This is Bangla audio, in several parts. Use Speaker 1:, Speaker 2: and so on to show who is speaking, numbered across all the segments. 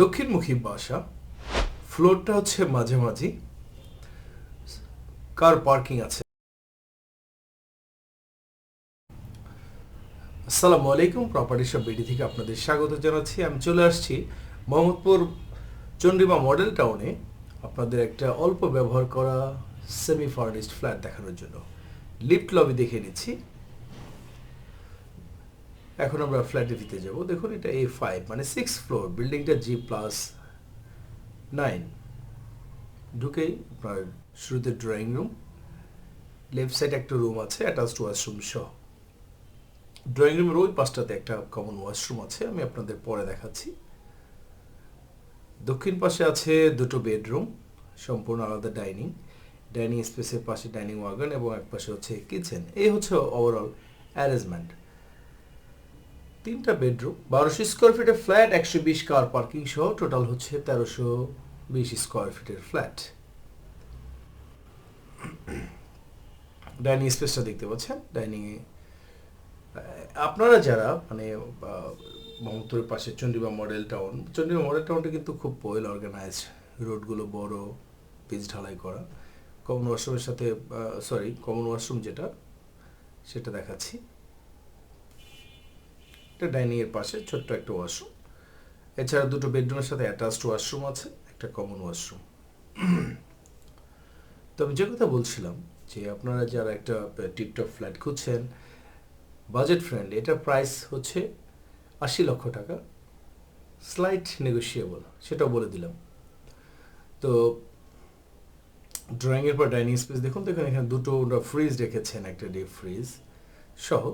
Speaker 1: দক্ষিণমুখী বাসা, ফ্লোরটা হচ্ছে মাঝে মাঝামাঝি কার পার্কিং আছে? আসসালামু আলাইকুম প্রপার্টি সব বিডি থেকে আপনাদের স্বাগত জানাচ্ছি। আমি চলে আসছি মোহাম্মদপুর চন্ডিমা মডেল টাউনে আপনাদের একটা অল্প ব্যবহার করা সেমি ফার্নিশড ফ্ল্যাট দেখানোর জন্য। লিফট লবি দেখে নিচ্ছি। এখন আমরা ফ্ল্যাটের ভিতরে যাব। দেখুন, এটা এ ফাইভ মানে সিক্স ফ্লোর বিল্ডিংটা জি প্লাস নাইন ঢুকেই আপনার শুরুতে ড্রয়িং রুম লেফট সাইড একটা রুম আছে অ্যাটাচড ওয়াশরুম সহ। ড্রয়িং রুমের ওই পাশটাতে একটা কমন ওয়াশরুম আছে, আমি আপনাদের পরে দেখাচ্ছি। দক্ষিণ পাশে আছে দুটো বেডরুম সম্পূর্ণ আলাদা ডাইনিং ডাইনিং স্পেসের পাশে ডাইনিং ওয়াগন এবং এক পাশে হচ্ছে কিচেন এই হচ্ছে ওভারঅল অ্যারেঞ্জমেন্ট তিনটা বেডরুম, বারোশো স্কোয়ার ফিটের ফ্ল্যাট একশো বিশ কার পার্কিং সহ টোটাল হচ্ছে তেরোশো বিশ স্কোয়ার ফিটের ফ্ল্যাট ডাইনিং স্পেসটা দেখতে পাচ্ছেন? ডাইনিংয়ে আপনারা যারা মানে মোহাম্মদপুরের পাশে Chandrima model town Chandrima model টাউনটা কিন্তু খুব ওয়েল অর্গানাইজড রোডগুলো বড় পিচ ঢালাই করা। কমন ওয়াশরুমের সাথে সরি কমন ওয়াশরুম যেটা, সেটা দেখাচ্ছি। এটা ডাইনিং এর পাশে ছোট্ট একটা ওয়াশরুম। এছাড়া দুটো বেডরুমের সাথে অ্যাটাচড ওয়াশরুম আছে, একটা কমন ওয়াশরুম। তবে যে কথা বলছিলাম, যে আপনারা যারা একটা টিপটপ ফ্ল্যাট খুঁজছেন, বাজেট ফ্রেন্ডলি, এটার প্রাইস হচ্ছে আশি লক্ষ টাকা। স্লাইট নেগোসিয়েবল সেটাও বলে দিলাম। তো ড্রয়িংয়ের পর ডাইনিং স্পেস দেখুন দেখুন এখানে দুটো ফ্রিজ রেখেছেন, একটা ডিপ ফ্রিজ সহ।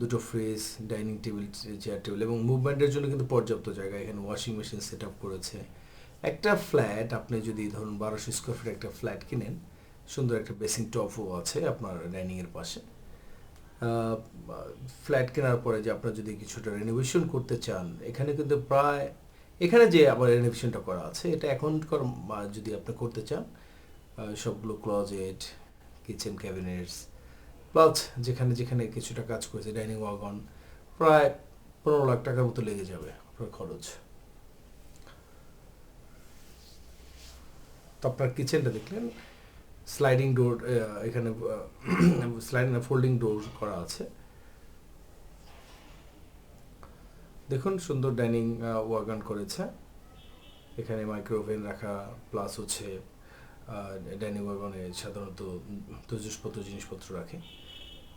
Speaker 1: দুটো fridge, dining table chair table এবং মুভমেন্টের জন্য কিন্তু পর্যাপ্ত জায়গা। এখানে ওয়াশিং মেশিন সেট আপ করেছে। একটা ফ্ল্যাট আপনি যদি ধরুন বারোশো স্কোয়ার ফিট একটা ফ্ল্যাট কিনেন, সুন্দর একটা বেসিং টপও আছে আপনার ডাইনিংয়ের পাশে। ফ্ল্যাট কেনার পরে যে আপনার যদি কিছুটা রেনোভেশন করতে চান, এখানে কিন্তু প্রায়, এখানে যে আবার রেনোভেশনটা করা আছে, এটা এখনকার যদি আপনি করতে চান সবগুলো ক্লজেট কিচেন ক্যাবিনেটস প্লাস যেখানে যেখানে কিছুটা কাজ করেছে ডাইনিং ওয়াগন প্রায় পনেরো লাখ টাকার মতো লেগে যাবে আপনার খরচ। তো আপনার কিচেনটা দেখলেন স্লাইডিং ডোর এখানে স্লাইডিং ফোল্ডিং ডোর করা আছে। দেখুন, সুন্দর ডাইনিং ওয়াগান করেছে। এখানে মাইক্রোওভেন রাখা প্লাস হচ্ছে ডাইনিং ওয়াগনে সাধারণত তজুসপত্র, জিনিসপত্র রাখে।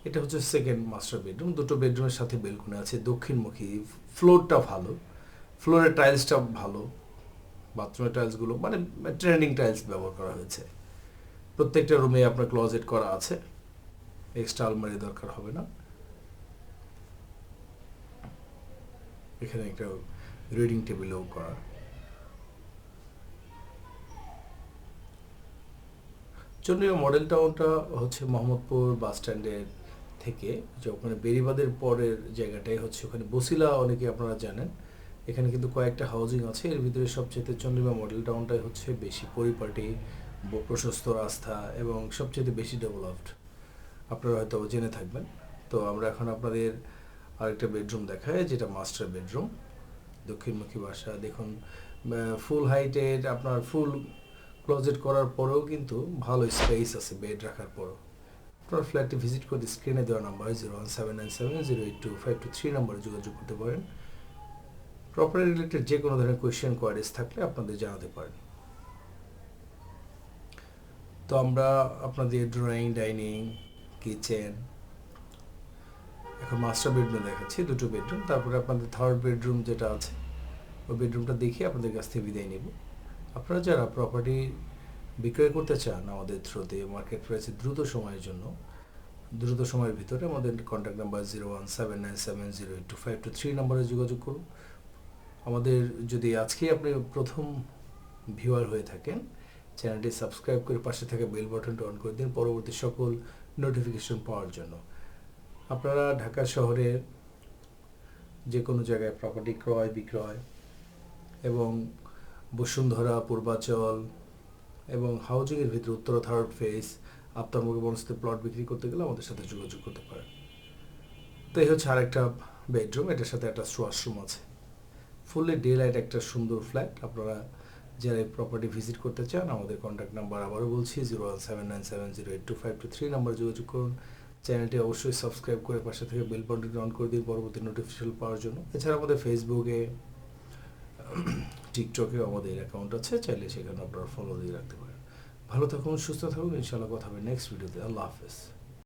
Speaker 1: এটা হচ্ছে সেকেন্ড মাস্টার বেডরুম দুটো বেডরুমের সাথে বেলকুনি আছে, দক্ষিণমুখী। ফ্লোরটা ভালো। ফ্লোরের টাইলসটা ভালো। বাথরুমের টাইলসগুলো মানে ট্রেন্ডিং টাইলস ব্যবহার করা হয়েছে। প্রত্যেকটা রুমে আপনার ক্লোজেট করা আছে। এক্সট্রা আলমারি দরকার হবে না। এখানে একটা রিডিং টেবিলও করা। চন্দ্রিমা মডেল টাউনটা হচ্ছে মোহাম্মদপুর বাস স্ট্যান্ডের থেকে, যে ওখানে বেরিবাদের পরের জায়গাটাই হচ্ছে ওখানে। বসিলা অনেকে আপনারা জানেন, এখানে কিন্তু কয়েকটা হাউজিং আছে। এর ভিতরে সবচেয়ে চন্দ্রিমা মডেল টাউনটাই হচ্ছে বেশি পরিপাটি প্রশস্ত রাস্তা এবং সবচেয়ে বেশি ডেভেলপড আপনারা হয়তো জেনে থাকবেন। তো আমরা এখন আপনাদের আরেকটা বেডরুম দেখায় যেটা মাস্টার বেডরুম দক্ষিণমুখী বাসা, দেখুন ফুল হাইটের আপনার ফুল ক্লোজেট করার পরেও কিন্তু ভালো স্পেস আছে বেড রাখার পরও। আপনার ফ্ল্যাটটি ভিজিট করে স্ক্রিনে দেওয়া number zero one seven nine seven zero eight two five two three নাম্বারে যোগাযোগ করতে পারেন। প্রপার্টি রিলেটেড যে কোনো ধরনের কোয়েশ্চেন কোয়ারিজ থাকলে আপনাদের জানাতে পারেন। তো আমরা আপনাদের ড্রয়িং ডাইনিং কিচেন এখন মাস্টার বেডরুম দেখাচ্ছি, দুটো বেডরুম তারপরে আপনাদের থার্ড বেডরুম যেটা আছে, ওই বেডরুমটা দেখে আপনাদের কাছ থেকে বিদায় নেব। আপনারা যারা প্রপার্টি বিক্রয় করতে চান আমাদের থ্রুতে মার্কেট প্রাইসে দ্রুত সময়ের জন্য, দ্রুত সময়ের ভিতরে আমাদের contact number zero one seven nine seven zero eight two five two three নাম্বারে যোগাযোগ করুন। আমাদের যদি আজকেই আপনি প্রথম ভিউয়ার হয়ে থাকেন চ্যানেলটি সাবস্ক্রাইব করে পাশে থাকা বেল বাটনটি অন করে দিন পরবর্তী সকল নোটিফিকেশন পাওয়ার জন্য। আপনারা ঢাকা শহরের যে কোনো জায়গায় প্রপার্টি ক্রয়, বিক্রয় এবং বসুন্ধরা, পূর্বাচল এবং হাউজিংয়ের ভিতরে উত্তর থার্ড ফেস আপনার বনস্থিত প্লট বিক্রি করতে গেলে আমাদের সাথে যোগাযোগ করতে পারেন তো এই হচ্ছে আরেকটা বেডরুম এটার সাথে একটা ওয়াশরুম আছে। ফুললি ডে লাইট একটা সুন্দর ফ্ল্যাট আপনারা যারা এই প্রপার্টি ভিজিট করতে চান, আমাদের কন্ট্যাক্ট নাম্বার আবারও বলছি zero one seven nine seven zero eight two five two three number যোগাযোগ করুন। চ্যানেলটি অবশ্যই সাবস্ক্রাইব করে পাশে থেকে বেল বাটনটি অন করে দিন পরবর্তী নোটিফিকেশন পাওয়ার জন্য। এছাড়া আমাদের ফেসবুকে টিকটকেও আমাদের অ্যাকাউন্ট আছে, চাইলে সেখানে আপনারা ফলো দিয়ে রাখতে পারেন। ভালো থাকুন, সুস্থ থাকুন, ইনশাআল্লাহ কথা হবে নেক্সট ভিডিওতে আল্লাহ হাফেজ।